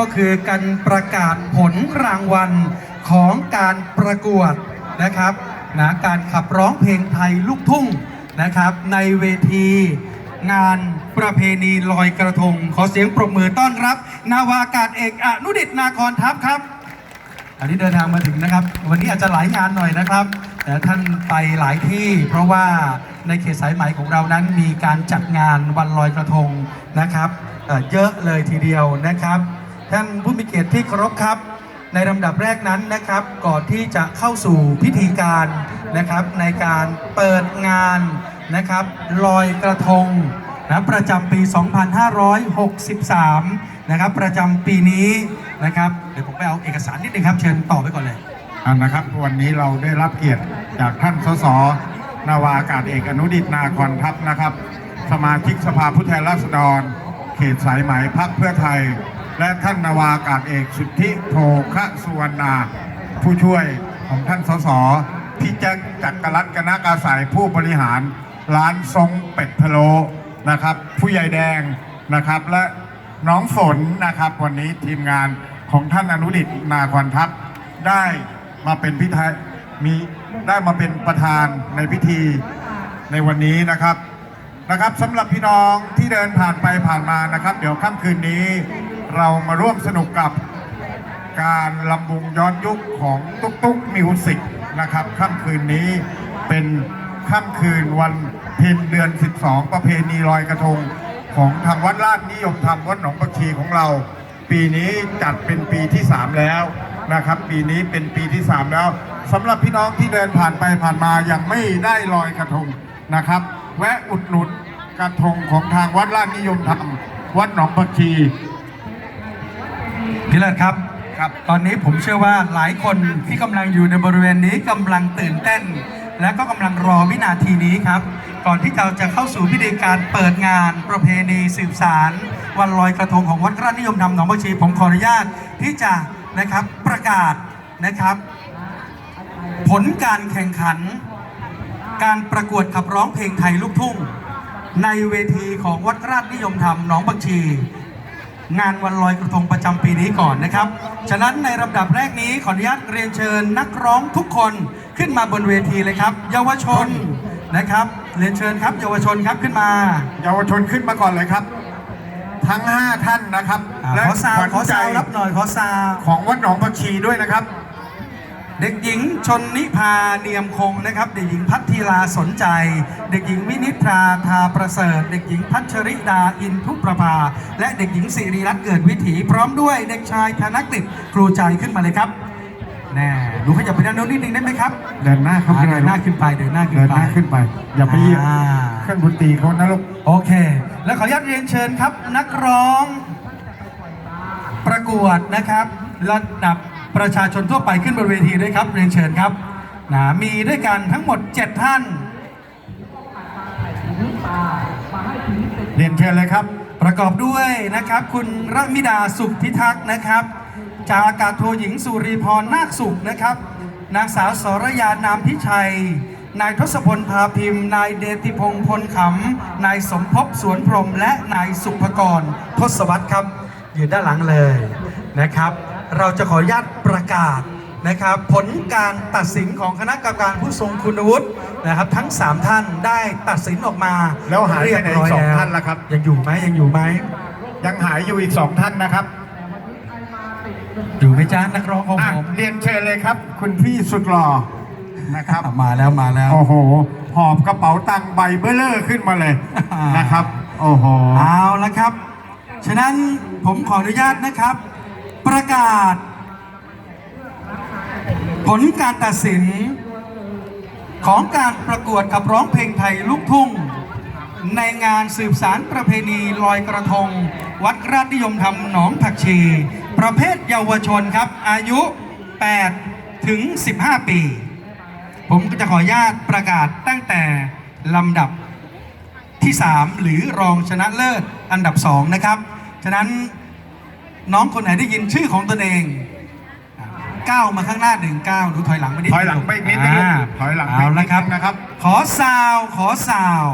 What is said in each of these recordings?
ก็คือการประกาศผลรางวัลของการประกวดนะครับนะการขับร้องเพลงไทยลูกทุ่งนะครับ ในเวทีงานประเพณีลอยกระทง ขอเสียงปรบมือต้อนรับ นาวากาศเอกอนุดิตนาคอนทัพครับ อันนี้เดินทางมาถึงนะครับ วันนี้อาจจะหลายงานหน่อยนะครับ แต่ท่านไปหลายที่ เพราะว่าในเขตสายไหมของเรานั้นมีการจัดงานวันลอยกระทงนะครับเเยอะเลยทีเดียวนะครับ ท่านผู้มีเกียรติที่เคารพครับ ในลำดับแรกนั้นนะครับ ก่อนที่จะเข้าสู่พิธีการนะครับ ในการเปิดงานนะครับลอยกระทงนะประจำปี 2563 นะครับ ประจำปีนี้นะครับ เดี๋ยวผมไปเอาเอกสารนิดนึงครับ เชิญต่อไปก่อนเลยอันนะครับ วันนี้เราได้รับเกียรติจากท่านสสนาวาอากาศเอกอนุดิตนาคอนทัพนะครับ สมาชิกสภาผู้แทนราษฎร เขตสายไหมพักเพื่อไทย และท่านนาวาอากาศเอกสุทธิโภคะสุวรรณา ผู้ช่วยของท่านสสพี่แจ็คจักรรัตน์กนกาสายผู้บริหารร้านทรงเป็ดพะโลนะครับ ผู้ใหญ่แดงนะครับ และน้องฝนนะครับ วันนี้ทีมงานของท่านอนุดิตนาคอนทัพได้มาเป็นพิธีมีได้มาเป็นประธานในพิธีในวันนี้นะครับนะครับสำหรับพี่น้องที่เดินผ่านไปผ่านมานะครับ เดี๋ยวค่ำคืนนี้ เรามาร่วมสนุกกับการลำวงย้อนยุคของตุ๊กตุ๊กมิวสิกนะครับค่ำคืนนี้เป็นค่ำคืนวันเพ็ญเดือน 12 ประเพณีลอยกระทง ของทางวัดลาดนิยมธรรมวัดหนองประชีของเรา ปีนี้จัดเป็นปีที่ 3 แล้วนะครับ ปีนี้เป็นปีที่ 3 แล้วสำหรับพี่น้องที่เดินผ่านไปผ่านมายังไม่ได้ลอยกระทงนะครับ แวะอุดหนุนกระทงของทางวัดลาดนิยมธรรมวัดหนองประชี พี่เลิศครับ ครับ ตอนนี้ผมเชื่อว่าหลายคนที่กำลังอยู่ในบริเวณนี้กำลังตื่นเต้น และก็กำลังรอวินาทีนี้ครับ ก่อนที่เราจะเข้าสู่พิธีการเปิดงาน ประเพณีสืบสาร วันลอยกระทงของวัดราชนิยมธรรมหนองบัวชี ผมขออนุญาตที่จะนะครับประกาศนะครับ ผลการแข่งขัน การประกวดขับร้องเพลงไทยลูกทุ่ง ในเวทีของวัดราชนิยมธรรมหนองบัญชี งานวันลอยกระทงประจำปีนี้ก่อนนะครับ ฉะนั้นในลำดับแรกนี้ขออนุญาตเรียนเชิญนักร้องทุกคนขึ้นมาบนเวทีเลยครับ เยาวชนนะครับ เรียนเชิญครับ เยาวชนครับขึ้นมา เยาวชนขึ้นมาก่อนเลยครับ ทั้ง 5 ท่านนะครับ อ่าและขอซาวขวัญขอใจซาวรับหน่อยขอซาว ของวัดหนองผักชีด้วยนะครับ เด็กหญิงชนนิพาเนียมคงนะครับ เด็กหญิงพัทธีลาสนใจ เด็กหญิงวินิตราทาประเสริฐ เด็กหญิงพัชริดาอินทุประภา และเด็กหญิงสิริรัตน์เกิดวิถีพร้อมด้วยเด็กชายธนกฤษครูใจขึ้นมาเลยครับแน่ดูขยับไปด้านโน้นนิดนึงได้ไหมครับเดินหน้าครับอ่าเดินหน้าขึ้นไปเดินหน้าขึ้นเดินไป หน้าขึ้นไป อย่าไปเหยียบอ่า เครื่องดนตรีเขานะลูก โอเค แล้วขออนุญาตเรียนเชิญครับ นักร้อง ประกวดนะครับ ระดับ ประชาชนทั่วไปขึ้นบนเวทีด้วยครับเรียนเชิญครับนะมีด้วยกันทั้งหมด 7 ท่าน เรียนเชิญเลยครับ ประกอบด้วยนะครับ คุณรมิดาสุขพิทักษ์นะครับจากอากาศโทหญิงสุริพรนาคสุขนะครับ นางสาวสรยานามพิชัย นายทศพลพาพิมพ์ นายเดติพงษ์พลขำนายสมภพสวนพรมและนายสุภกรทศวรรษครับ อยืนด้านหลังเลยนะครับ เราจะขออนุญาตประกาศนะครับ ผลการตัดสินของคณะกรรมการผู้ทรงคุณวุฒินะครับ ทั้ง 3 ท่านได้ตัดสินออกมาแล้วหายไปไหนเรียบร้อยสองแล้วท่านล่ะครับ ยังอยู่ไหมยังอยู่ไหมยังหายอยู่อีกสองท่านนะครับอยู่ไหมจ้านักร้องของอะผมเรียนเชิญเลยครับ คุณพี่สุดหล่อนะครับอะมาแล้วมาแล้ว โอ้โห หอบกระเป๋าตังค์ใบเบ้อเลอร์ขึ้นมาเลยนะครับ โอ้โหเอาละครับ ฉะนั้นผมขออนุญาตนะครับ ประกาศ ผลการตัดสิน ของการประกวดขับร้องเพลงไทยลูกทุ่ง ในงานสืบสารประเพณีลอยกระทง วัดราชนิยมธรรมหนองผักชี ประเภทเยาวชนครับ อายุ 8 ถึง 15 ปี ผมก็จะขออนุญาตประกาศตั้งแต่ลำดับที่ 3 หรือรองชนะเลิศอันดับ 2 นะครับ ฉะนั้น น้องคนไหนได้ยินชื่อของตนเองก้าวมาข้างหน้าหนึ่งก้าวดูถอยหลังไม่ได้ถอยหลังไปอีกนิดนึงอ่าถอยหลังไปอีเอาดนึละครับนะครับ ขอสาวขอสาว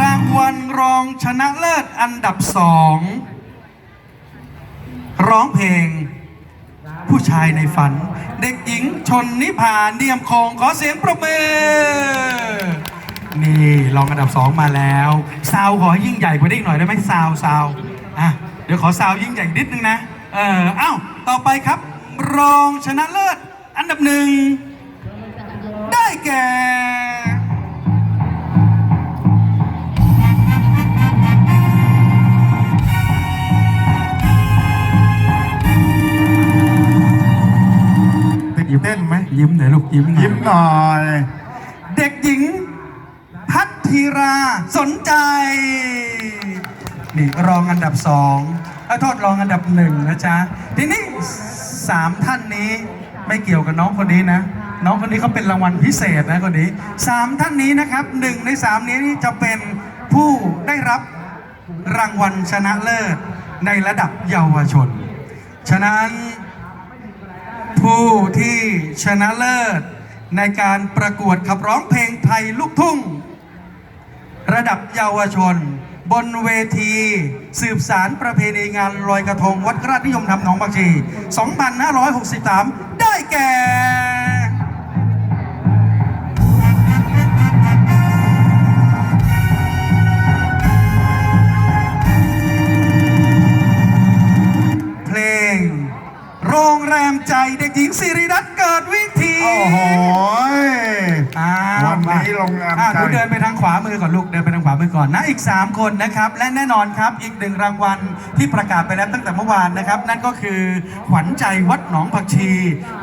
รางวัลรองชนะเลิศอันดับสองร้องเพลง ผู้ชายในฝัน เด็กหญิงชนนิพาเนียมคงขอเสียงประมือนี่รองอันดับสองมาแล้วซาวขอยิ่งใหญ่กว่านี้อีกหน่อยได้ไหมซาวซาวอะเดี๋ยวขอซาวยิ่งใหญ่นิดนึงนะเอออ้าต่อไปครับ รองชนะเลิศอันดับหนึ่งได้แก่ ยิ้มหน่อยลูกยิ้มหน่อยยิ้มหน่อย เด็กหญิง พัทธีราสนใจ นี่รองอันดับสองเอ้ยโทษรองอันดับหนึ่งนะจ๊ะ ทีนี้สามท่านนี้ไม่เกี่ยวกับน้องคนนี้นะ น้องคนนี้เขาเป็นรางวัลพิเศษนะคนนี้สามท่านนี้นะครับหนึ่งในสามนี้จะเป็นผู้ได้รับรางวัลชนะเลิศในระดับเยาวชน ฉะนั้น ผู้ที่ชนะเลิศ ในการประกวดขับร้องเพลงไทยลูกทุ่ง ระดับเยาวชน บนเวที สืบสารประเพณีงานลอยกระทง วัดราชนิยมธรรมหนองบางชี 2563 ได้แก่ หญิงสิริรัตน์เกิดวิธีโอ้โหอ้าววันนี้โรงแรมอะใจหนูเดินไปทางขวามือก่อนลูก เดินไปทางขวามือก่อนนะ อีก 3 คนนะครับ และแน่นอนครับ อีกหนึ่งรางวัลที่ประกาศไปแล้วตั้งแต่เมื่อวานนะครับ นั่นก็คือขวัญใจวัดหนองผักชี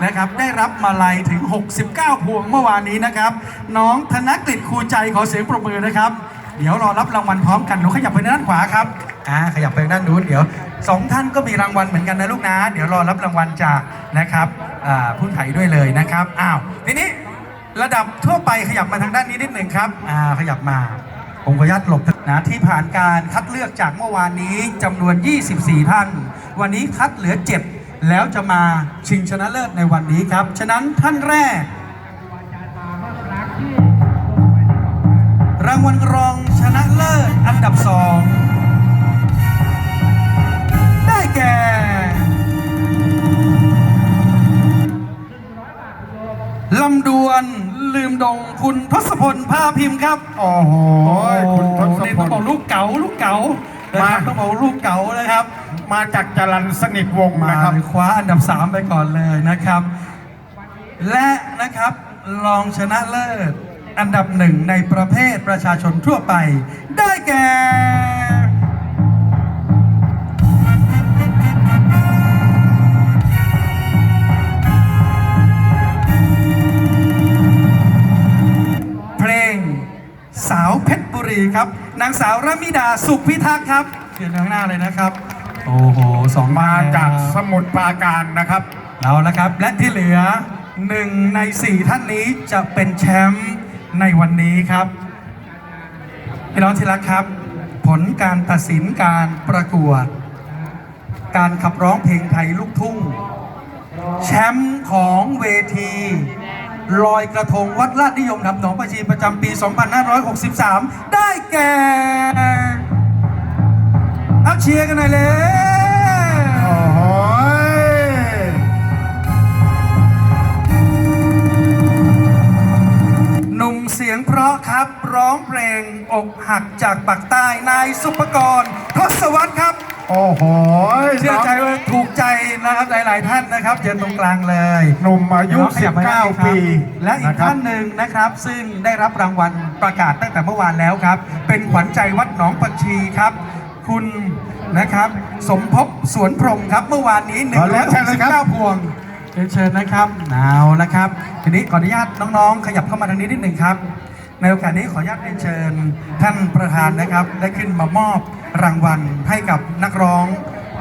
นะครับ ได้รับมาลัยถึง 69 พวงเมื่อวานนี้นะครับ น้องธนกฤษครูใจขอเสียงปรบมือนะครับ เดี๋ยวรอรับรางวัลพร้อมกัน หนูขยับไปด้านขวาครับ อ่า ขยับไปด้านนู้น เดี๋ยว สองท่านก็มีรางวัลเหมือนกันนะลูกนะ เดี๋ยวรอรับรางวัลจากนะครับผู้ไถ่ด้วยเลยนะครับอ้าวทีนี้ระดับทั่วไปขยับมาทางด้านนี้นิดหนึ่งครับอ่าขยับมาผมขออนุญาตหลบนะที่ผ่านการคัดเลือกจากเมื่อวานนี้จำนวน 24 ท่าน วันนี้คัดเหลือ 7 แล้วจะมาชิงชนะเลิศในวันนี้ครับ ฉะนั้นท่านแรก รางวัลรองชนะเลิศอันดับสอง แก่ลำดวนลืมดงคุณทศพลภาพิมพ์ครับ โอ้โหคุณทศนี่พต้องลบอกลูกเก๋าลูกเก๋านะครับมาต้องบอกลูกเก๋านะครับ มาจากจรันสนิทวงศ์มานะครับคว้าอันดับ 3 ไปก่อนเลยนะครับ และนะครับรองชนะเลิศอันดับหนึ่งในประเภทประชาชนทั่วไป ได้แก่ สาวเพชรบุรีครับ นางสาวระมิดาสุขพิทักษ์ครับเชิญข้างหน้าเลยนะครับ โอ้โหสองมาจากแล้วสมุทรปราการนะครับเอาละครับ และที่เหลือหนึ่งในสี่ท่านนี้จะเป็นแชมป์ในวันนี้ครับพี่น้องที่รักครับ ผลการตัดสินการประกวด การขับร้องเพลงไทยลูกทุ่ง แชมป์ของเวที ลอยกระทงวัดลาดนิยมทำหนองประชีประจำปี 2563 ได้แก่เอาเชียร์กันหน่อยเลยโอ้โหหนุ่มเสียงเพราะครับร้องเพลงอกหักจากปากใต้นายสุปกรณ์ทศวรรษครับ โอ้โหเชื่อใจว่าถูกใจนะครับหลาย ๆ ท่านนะครับเชิญตรงกลางเลยหนุ่มอายุเดี๋วขบไปได้ครับ19 ปี และอีกนะครับท่านหนึ่งนะครับ ซึ่งได้รับรางวัลประกาศตั้งแต่เมื่อวานแล้วครับ เป็นขวัญใจวัดหนองปักชีครับ คุณนะครับ สมภพสวนพรหมครับเมื่อวานนี้1ขอเรียนเชิญเลยครับ6 9พวงเรียนเชิญนะครับเอาละครับ ทีนี้ขออนุญาตน้อง ๆ ขยับเข้ามาทางนี้นิดหนึ่งครับ ในโอกาสนี้ขออนุญาตเรียนเชิญท่านประธานนะครับ ได้ขึ้นมามอบรางวัลให้กับนักร้อง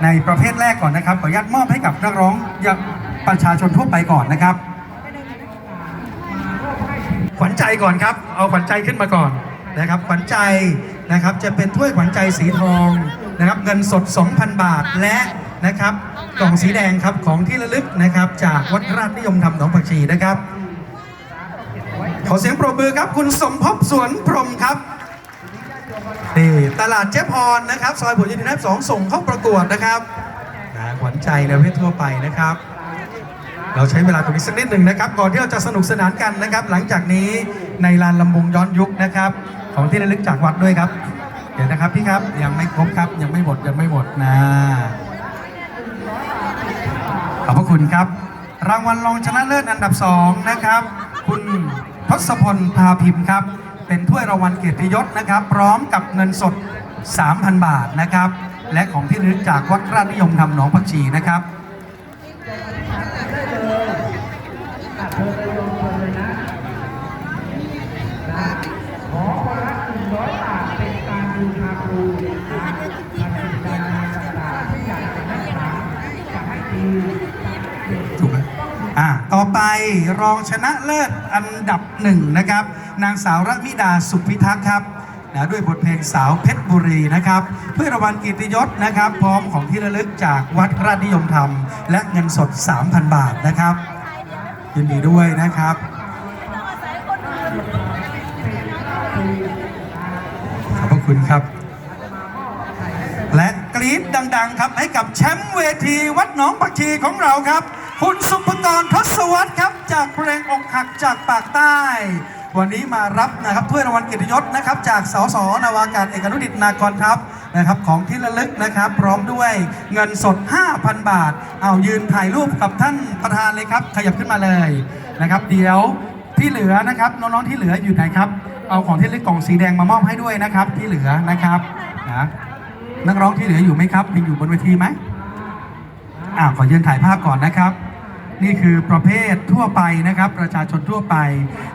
ในประเภทแรกก่อนนะครับ ขออนุญาตมอบให้กับนักร้องอยังประชาชนทั่วไปก่อนนะครับ ขวัญใจก่อนครับ เอาขวัญใจขึ้นมาก่อนนะครับ ขวัญใจนะครับจะเป็นถ้วยขวัญใจสีทองนะครับ เงินสด 2,000 บาทและนะครับกล่องสีแดงครับของที่ระลึกนะครับ จากวัดราชนิยมธรรมหนองผักชีนะครับ ขอเสียงปรบมือครับ คุณสมภพสวนพรมครับนี่ตลาดเจ๊พรนะครับ ซอยผลโยธินสองส่งเข้าประกวดนะครับนะขวัญใจในประเภททั่วไปนะครับ เราใช้เวลาตรงนี้สักนิดหนึ่งนะครับ ก่อนที่เราจะสนุกสนานกันนะครับ หลังจากนี้ในลานลำวงย้อนยุคนะครับ ของที่ระลึกจากวัดด้วยครับ เดี๋ยวนะครับพี่ครับยังไม่ครบครับยังไม่หมดยังไม่หมดนะขอบพระคุณครับ รางวัลรองชนะเลิศอันดับสองนะครับ คุณ ทศพลพาพิมพ์ครับ เป็นถ้วยรางวัลเกียรติยศนะครับ พร้อมกับเงินสด 3,000 บาทนะครับ และของที่ระลึกจากวัดราชนิยมธรรมหนองผักชีนะครับถูกไหม อ่าต่อไปรองชนะเลิศอันดับหนึ่งนะครับ นางสาวรัมิดาสุพิทักษ์ครับนะด้วยบทเพลงสาวเพชรบุรีนะครับ เพื่อรางวัลกียรติยศนะครับ พร้อมของที่ระลึกจากวัดราชนิยมธรรม และเงินสด 3,000 บาทนะครับ ยินดีด้วยนะครับ ขอบพระคุณครับ และกรี๊ดดัง ๆ ครับให้กับแชมป์เวทีวัดหนองปักชีของเราครับ คุณสุภกรณ์ทศวรรษครับ จากเพลงอกหักจากปากใต้ วันนี้มารับนะครับถ้วยรางวัลเกียรติยศนะครับ จากสสนาวากาศเอกนุดิตนากรทัพนะครับ ของที่ระลึกนะครับ พร้อมด้วยเงินสด 5,000 บาท เอายืนถ่ายรูปกับท่านประธานเลยครับ ขยับขึ้นมาเลยนะครับ เดี๋ยวที่เหลือนะครับน้องๆที่เหลืออยู่ไหนครับเอาของที่ระลึกกล่องสีแดงมามอบให้ด้วยนะครับ ที่เหลือนะครับนะนักร้องที่เหลืออยู่ไหมครับยังอยู่บนเวทีไหมอ่าขอเยืนถ่ายภาพก่อนนะครับ นี่คือประเภททั่วไปนะครับ ประชาชนทั่วไป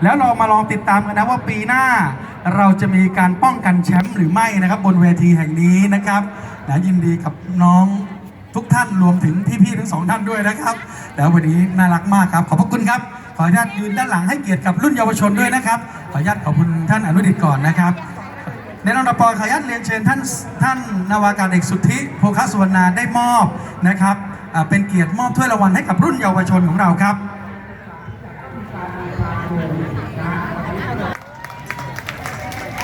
แล้วเรามาลองติดตามกันนะว่าปีหน้า เราจะมีการป้องกันแชมป์หรือไม่นะครับ บนเวทีแห่งนี้นะครับนะยินดีกับน้องทุกท่านรวมถึงพี่ๆทั้งสองท่านด้วยนะครับ แล้ววันนี้น่ารักมากครับ ขอบพระคุณครับ ขออนุญาตยืนด้านหลังให้เกียรติกับรุ่นเยาวชนด้วยนะครับ ขออนุญาตขอบคุณท่านอนุดิตก่อนนะครับในลำดับต่อขออนุญาตเรียนเชิญท่านท่านนาวากาศเอกสุทธิโภคสุวรรณาได้มอบนะครับ เป็นเกียรติมอบถ้วยรางวัลให้กับรุ่นเยาวชนของเราครับ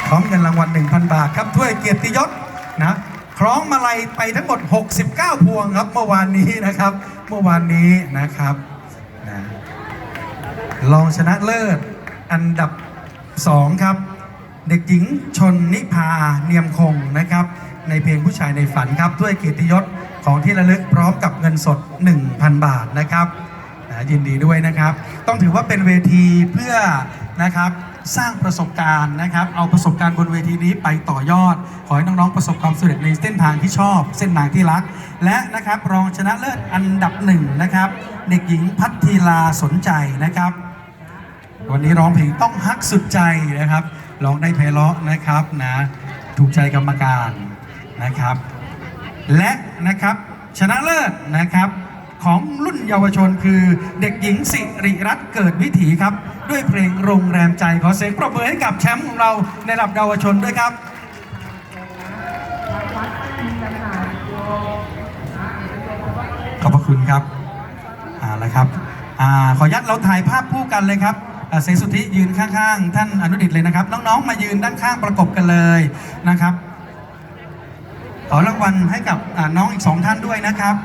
พร้อมเงินรางวัล 1,000 บาทครับถ้วยเกียรติยศนะคล้องมาลัยไปทั้งหมด 69 พวงครับเมื่อวานนี้นะครับ เมื่อวานนี้นะครับนะรองชนะเลิศอันดับ 2 ครับ เด็กหญิงชนนิพาเนียมคงนะครับ ในเพลงผู้ชายในฝันครับ ด้วยเกียรติยศ ของที่ระลึกพร้อมกับเงินสด 1,000 บาทนะครับนะยินดีด้วยนะครับ ต้องถือว่าเป็นเวทีเพื่อนะครับสร้างประสบการณ์นะครับ เอาประสบการณ์บนเวทีนี้ไปต่อยอด ขอให้น้องๆประสบความสำเร็จในเส้นทางที่ชอบ เส้นทางที่รัก และนะครับรองชนะเลิศอันดับหนึ่งนะครับ เด็กหญิงพัทธีลาสนใจนะครับ วันนี้ร้องเพลงต้องฮักสุดใจนะครับร้องได้ไพเราะนะครับนะถูกใจกรรมการนะครับ และนะครับชนะเลิศนะครับของรุ่นเยาวชนคือเด็กหญิงสิริรัตน์เกิดวิถีครับ ด้วยเพลงโรงแรมใจขอเสียงปรบมือให้กับแชมป์ของเราในระดับเยาวชนด้วยครับขอบพระคุณครับอ่าแล้วครับอ่าขออนุญาตเราถ่ายภาพคู่กันเลยครับอ่าเสสุทธิยืนข้างๆ ท่านอนุดิตเลยนะครับ น้องๆ มายืนด้านข้างประกบกันเลยนะครับ ขอรางวัลให้กับน้องอีกสองท่านด้วยนะครับ